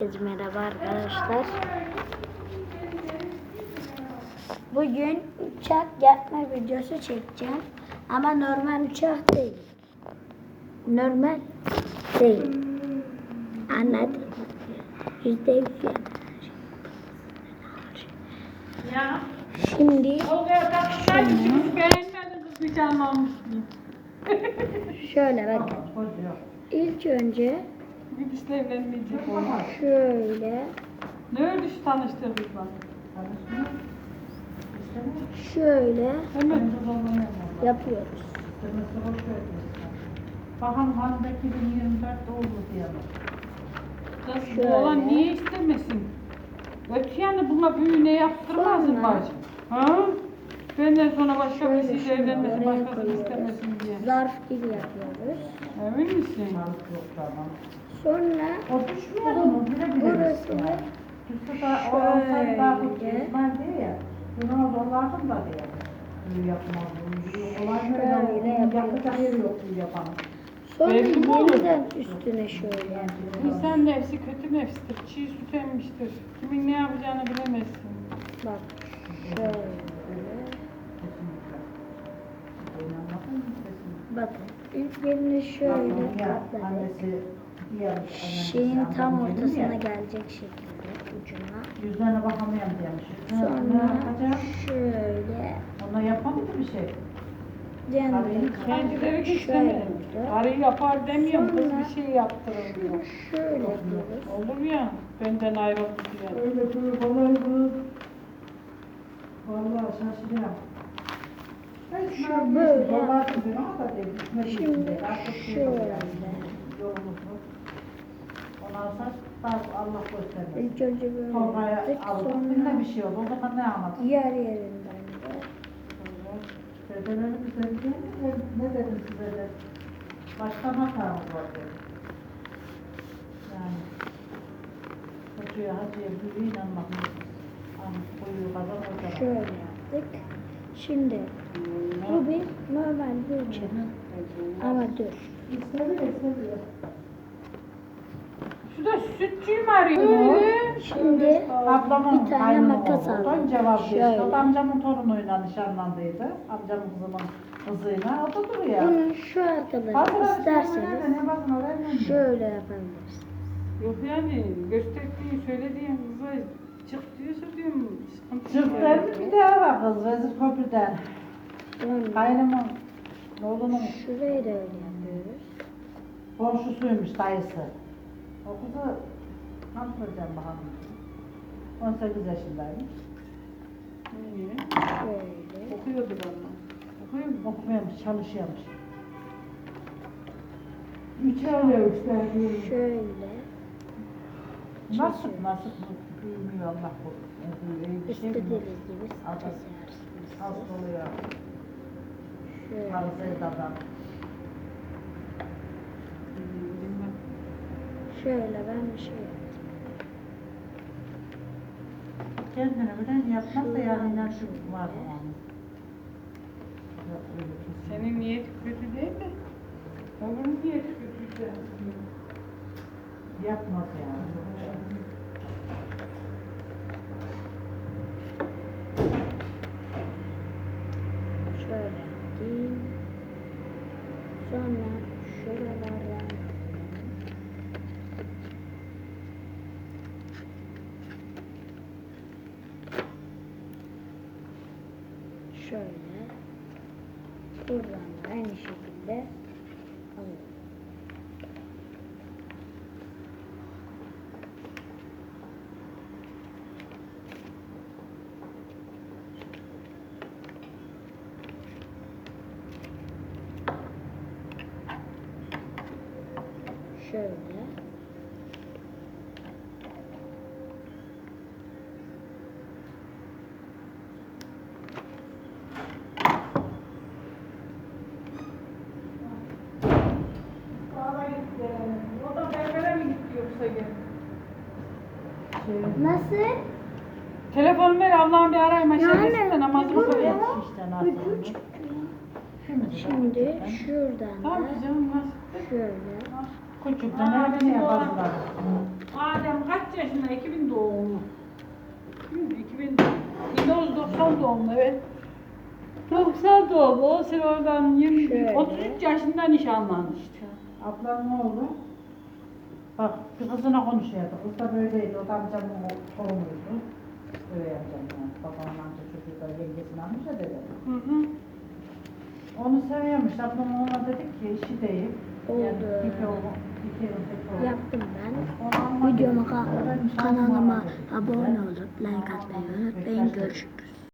Merhaba arkadaşlar. Bugün uçak yapma videosu çekeceğim. Ama normal uçak değil. Normal değil. Anladın? Yüzde yüz. Ya. Şimdi şöyle bakın. İlk önce Bir kişiyle evlenmeyecek olmaz. şöyle Ne öyle şu tanıştırdık bak. şöyle Hemen. yapıyoruz. Bakalım hanımda 2024 oldu diyelim. Kız Şöyle. bu olan niye istemesin? Öte yani buna büyüğüne yaptırmazsın bacım. Ha? Benden sonra başka Şöyle birisiyle evlenmesin, başkasını istemesin diye. Zarf gibi yapıyoruz. Emin misin? Sağlık yok tamam. Sonra O düşmüyor mu? Bire bire burası da o olsaydı daha çok düşmez diye ya. Bunu dolardım da diye. Bunu yapmaz. Bunu olay böyle yapacak yeri yok bu yapanın. Sonra Belli mi olur? yeniden üstüne şöyle. İnsan nefsi kötü nefstir, çiğ süt emmiştir. Kimin ne yapacağını bilemezsin. Bak şöyle. Mı? Bakın ilk yerine şöyle Bakın ya, katladık. Annesi Şeyin tam ortasına gelecek şekilde ucuna. Yüzlerine bakamıyorum demiş. Ne, ne Sonra şöyle Ona yapmadı bir şey. yandan Kendileri şöyle istemiyor. oldu. Arıyı yapar demiyorum, kız bir şey yaptırır diyor. Şöyle yapıyoruz. Olur ya, benden ayrıldı diye. Öyle dur, kolay dur. Vallahi şaşırıyorum. Şu böyle. Şimdi şey şöyle. Sonra daha Allah göstermesin. İlk önce böyle Torbaya yaptık. aldık. Sonra bir şey oldu. O zaman ne anlatayım? diğer yerinden de Dedeleri güzel değil mi? Ne, ne dedim size de? Başka hatamız var dedim. Yani. Hacıya hacıya büyüğü inanmak mısınız? Ama koyuyor kazan o kadar. şöyle yaptık. Şimdi bu bir normal bir uçak. Ama dur. İstemiyor, istemiyor. Şu da sütçüyü arıyor. Şimdi Ablamın bir tane kaynım makas oldu. aldım. Ön cevap Şöyle. verdi. O da amcamın torunuyla nişanlandıydı. Amcamın kızının kızıyla. O da duruyor. Bunu şu arkadaşlar Arkadaşlar, isterseniz ne bakın oraya ne şöyle yapabilirsiniz. Yok yani, gösterdiğin, söylediğin kıza çık diyorsa diyorum, sıkıntı yok. Çocuklar bir daha var kız Vezir Köprü'den. Sonra Kaynımın oğlunun şurayı da öyle yapıyoruz. komşusuymuş dayısı. O kızı tanıtmayacağım bakalım. 18 yaşındaymış. İyi. Şöyle. Okuyordu bana. Okuyor mu? Okumuyormuş, çalışıyormuş. Üç oluyor işte. Şöyle. Nasıl, nasıl büyümüyor Allah korusun. Bir şey mi? İstediğiniz gibi kesersiniz. hasta oluyor. Şöyle. Karısı evladan. Şöyle ben bir şey yaptım. Kendine bilen yapmaz da yani inançlık var yani. Senin niyeti kötü değil mi? Onun niyeti kötüyse. Yapmaz yani. Şöyle yapayım. Sonra şuralardan şöyle buradan da aynı şekilde alıyorum. Şöyle. Sağda gitti. O da berbere gel? Şey, Nasıl? Telefon ver Allah'ın bir arayma şey Yani, de namazını bu kıl. ya. işte nasıl. Şimdi şuradan Tamam da ki canım nasıl? şöyle Küçükten her ne yapazlar. Adem kaç yaşında? 2000 doğumlu. Değil mi? 2000 1990 doğumlu evet. 90 doğumlu. O sene oradan 20, Şöyle. 33 yaşında nişanlanmıştı. Ablamın oğlu. Bak kızına konuşuyordu. Kız da böyleydi. O da amcamın torunuydu. Öyle amcam yani. Babamın amca çocuğu da yengesini almış ya dedi. Hı hı. Onu seviyormuş. Ablam ona dedik ki işi değil. Yani Oldu. bir oğlu, iki oğlu. Yaptım ben. Videoma kanalıma abone olup like atmayı unutmayın. Görüşürüz.